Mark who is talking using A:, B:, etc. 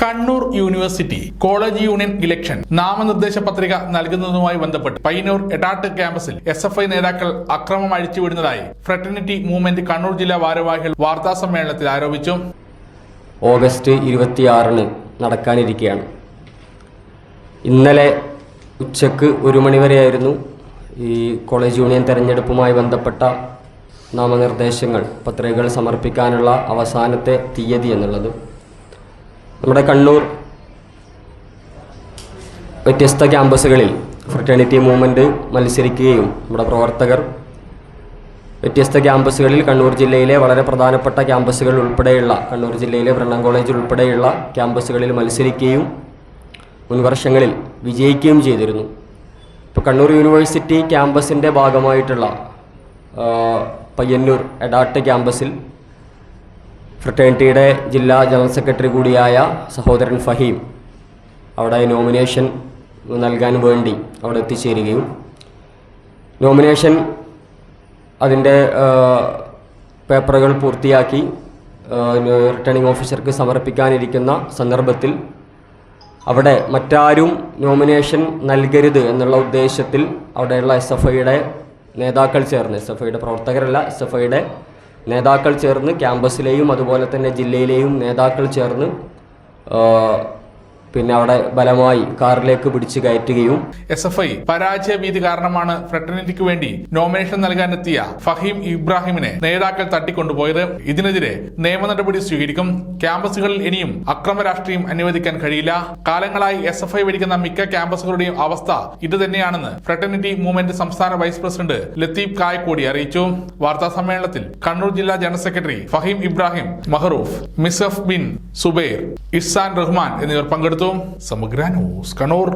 A: Kannur university college union election നാമനിർദ്ദേശ പത്രിക നൽകുന്നതുമായി ബന്ധപ്പെട്ട് പയ്യന്നൂർ എടാട്ട് ക്യാമ്പസിൽ എസ് എഫ് ഐ നേതാക്കൾ അക്രമം അഴിച്ചുവിടുന്നതായി ഫ്രട്ടർണിറ്റി മൂവ്മെന്റ് കണ്ണൂർ ജില്ലാ ഭാരവാഹികൾ വാർത്താ സമ്മേളനത്തിൽ ആരോപിച്ചു.
B: ഓഗസ്റ്റ് ഇരുപത്തിയാറിന് നടക്കാനിരിക്കുകയാണ് ഇന്നലെ ഉച്ചയ്ക്ക് ഒരു മണിവരെയായിരുന്നു ഈ കോളേജ് യൂണിയൻ തെരഞ്ഞെടുപ്പുമായി ബന്ധപ്പെട്ട നാമനിർദ്ദേശങ്ങൾ പത്രികകൾ സമർപ്പിക്കാനുള്ള അവസാനത്തെ തീയതി എന്നുള്ളത്. നമ്മുടെ കണ്ണൂർ വ്യത്യസ്ത ക്യാമ്പസുകളിൽ ഫ്രട്ടേണിറ്റി മൂവ്മെന്റ് മത്സരിക്കുകയും നമ്മുടെ പ്രവർത്തകർ വ്യത്യസ്ത ക്യാമ്പസുകളിൽ കണ്ണൂർ ജില്ലയിലെ വളരെ പ്രധാനപ്പെട്ട ക്യാമ്പസുകൾ ഉൾപ്പെടെയുള്ള കണ്ണൂർ ജില്ലയിലെ ബ്രണ്ണൻ കോളേജ് ഉൾപ്പെടെയുള്ള ക്യാമ്പസുകളിൽ മത്സരിക്കുകയും മുൻവർഷങ്ങളിൽ വിജയിക്കുകയും ചെയ്തിരുന്നു. ഇപ്പോൾ കണ്ണൂർ യൂണിവേഴ്സിറ്റി ക്യാമ്പസിന്റെ ഭാഗമായിട്ടുള്ള പയ്യന്നൂർ എഡാട്ട് ക്യാമ്പസിൽ ഫ്രട്ടേണിറ്റിയുടെ ജില്ലാ ജനറൽ സെക്രട്ടറി കൂടിയായ സഹോദരൻ ഫഹീം അവിടെ നോമിനേഷൻ നൽകാൻ വേണ്ടി അവിടെ എത്തിച്ചേരുകയും. നോമിനേഷൻ അതിന്റെ പേപ്പറുകൾ പൂർത്തിയാക്കി റിട്ടേണിംഗ് ഓഫീസർക്ക് സമർപ്പിക്കാനിരിക്കുന്ന സന്ദർഭത്തിൽ അവിടെ മറ്റാരും നോമിനേഷൻ നൽകരുത് എന്നുള്ള ഉദ്ദേശത്തിൽ അവിടെയുള്ള എസ് എഫ് ഐയുടെ നേതാക്കൾ ചേർന്ന് എസ് എഫ് ഐയുടെ പ്രവർത്തകരല്ല എസ് എഫ് ഐയുടെ നേതാക്കൾ ചേർന്ന് ക്യാമ്പസിലെയും അതുപോലെ തന്നെ ജില്ലയിലെയും നേതാക്കൾ ചേർന്ന് പിന്നെ അവിടെ ബലമായി കാറിലേക്ക് പിടിച്ചു കയറ്റുകയും
A: എസ് എഫ് ഐ പരാജയ ഭീതി കാരണമാണ് ഫ്രട്ടർണിറ്റിക്ക് വേണ്ടി നോമിനേഷൻ നൽകാനെത്തിയ ഫഹീം ഇബ്രാഹിമിനെ നേതാക്കൾ തട്ടിക്കൊണ്ടുപോയത്. ഇതിനെതിരെ നിയമ നടപടി സ്വീകരിക്കും. ക്യാമ്പസുകളിൽ ഇനിയും അക്രമ രാഷ്ട്രീയം അനുവദിക്കാൻ കഴിയില്ല. കാലങ്ങളായി എസ് എഫ് ഐ മിക്ക ക്യാമ്പസുകളുടെയും അവസ്ഥ ഇത് തന്നെയാണെന്ന് മൂവ്മെന്റ് സംസ്ഥാന വൈസ് പ്രസിഡന്റ് ലത്തീഫ് കായക്കോടി അറിയിച്ചു. വാർത്താ സമ്മേളനത്തിൽ കണ്ണൂർ ജില്ലാ general secretary Faheem Ibrahim Mahroof Misaf bin Zubair Issan Rahman എന്നിവർ പങ്കെടുത്തു. സമഗ്ര ന്യൂസ് കണ്ണൂർ